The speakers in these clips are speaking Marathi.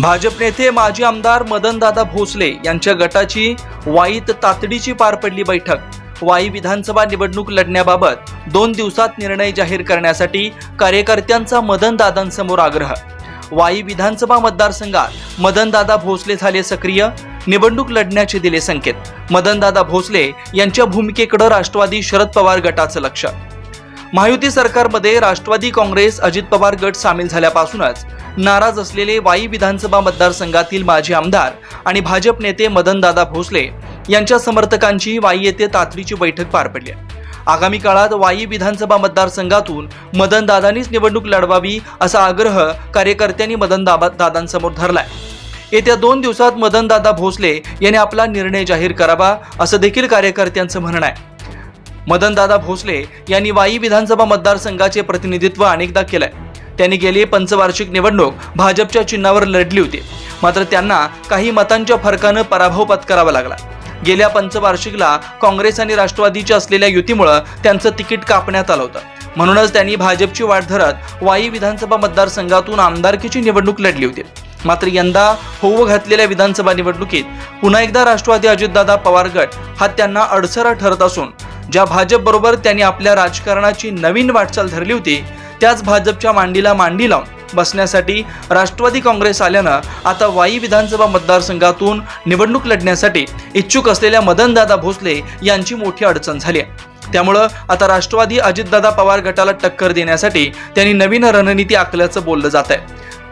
भाजप नेते माजी आमदार मदनदादा भोसले यांच्या गटाची वाईत तातडीची पार पडली बैठक. वाई विधानसभा निवडणूक लढण्याबाबत दोन दिवसात निर्णय जाहीर करण्यासाठी कार्यकर्त्यांचा मदनदादांसमोर आग्रह. वाई विधानसभा मतदारसंघात मदनदादा भोसले झाले सक्रिय निवडणूक लढण्याचे दिले संकेत. मदनदादा भोसले यांच्या भूमिकेकडे राष्ट्रवादी शरद पवार गटाचं लक्ष. महायुती सरकारमध्ये राष्ट्रवादी काँग्रेस अजित पवार गट सामील झाल्यापासूनच नाराज असलेले वाई विधानसभा मतदारसंघातील माजी आमदार आणि भाजप नेते मदनदादा भोसले यांच्या समर्थकांची वाई येथे तातडीची बैठक पार पडली आगामी काळात वाई विधानसभा मतदारसंघातून मदनदादांनीच निवडणूक लढवावी असा आग्रह कार्यकर्त्यांनी मदन दादांसमोर धरलाय. येत्या दोन दिवसात मदनदादा भोसले यांनी आपला निर्णय जाहीर करावा असं देखील कार्यकर्त्यांचं म्हणणं आहे. मदनदादा भोसले यांनी वाई विधानसभा मतदारसंघाचे प्रतिनिधित्व अनेकदा केलंय. त्यांनी गेली पंचवार्षिक निवडणूक भाजपच्या चिन्हावर लढली होती. मात्र त्यांना काही मतांच्या फरकानं पराभव पत्करावा लागला. गेल्या पंचवार्षिकला काँग्रेस आणि राष्ट्रवादीच्या असलेल्या युतीमुळं त्यांचं तिकीट कापण्यात आलं होतं. म्हणूनच त्यांनी भाजपची वाट धरत वाई विधानसभा मतदारसंघातून आमदारकीची निवडणूक लढली होती. मात्र यंदा होऊ घातलेल्या विधानसभा निवडणुकीत पुन्हा एकदा राष्ट्रवादी अजितदादा पवार गट हा त्यांना अडसरा ठरत असून ज्या भाजपबरोबर त्यांनी आपल्या राजकारणाची नवीन वाटचाल धरली होती त्याच भाजपच्या मांडीला मांडी लावून बसण्यासाठी राष्ट्रवादी काँग्रेस आल्यानं आता वाई विधानसभा मतदारसंघातून निवडणूक लढण्यासाठी इच्छुक असलेल्या मदनदादा भोसले यांची मोठी अडचण झाली आहे. त्यामुळं आता राष्ट्रवादी अजितदादा पवार गटाला टक्कर देण्यासाठी त्यांनी नवीन रणनीती आखल्याचं बोललं जात आहे.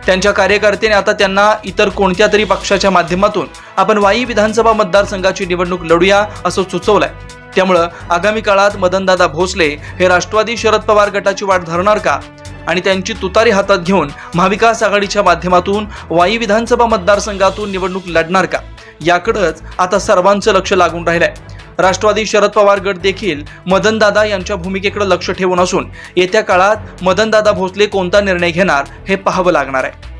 त्यांच्या कार्यकर्त्याने आता त्यांना इतर कोणत्या तरी पक्षाच्या माध्यमातून आपण वाई विधानसभा मतदारसंघाची निवडणूक लढूया असं सुचवलंय. त्यामुळं आगामी काळात मदनदादा भोसले हे राष्ट्रवादी शरद पवार गटाची वाट धरणार का? आणि त्यांची तुतारी हातात घेऊन महाविकास आघाडीच्या माध्यमातून वाई विधानसभा मतदारसंघातून निवडणूक लढणार का? याकडंच आता सर्वांचं लक्ष लागून राहिलंय. राष्ट्रवादी शरद पवार गट देखील मदनदादा यांच्या भूमिकेकडे लक्ष ठेवून असून येत्या काळात मदनदादा भोसले कोणता निर्णय घेणार हे पाहावं लागणार आहे.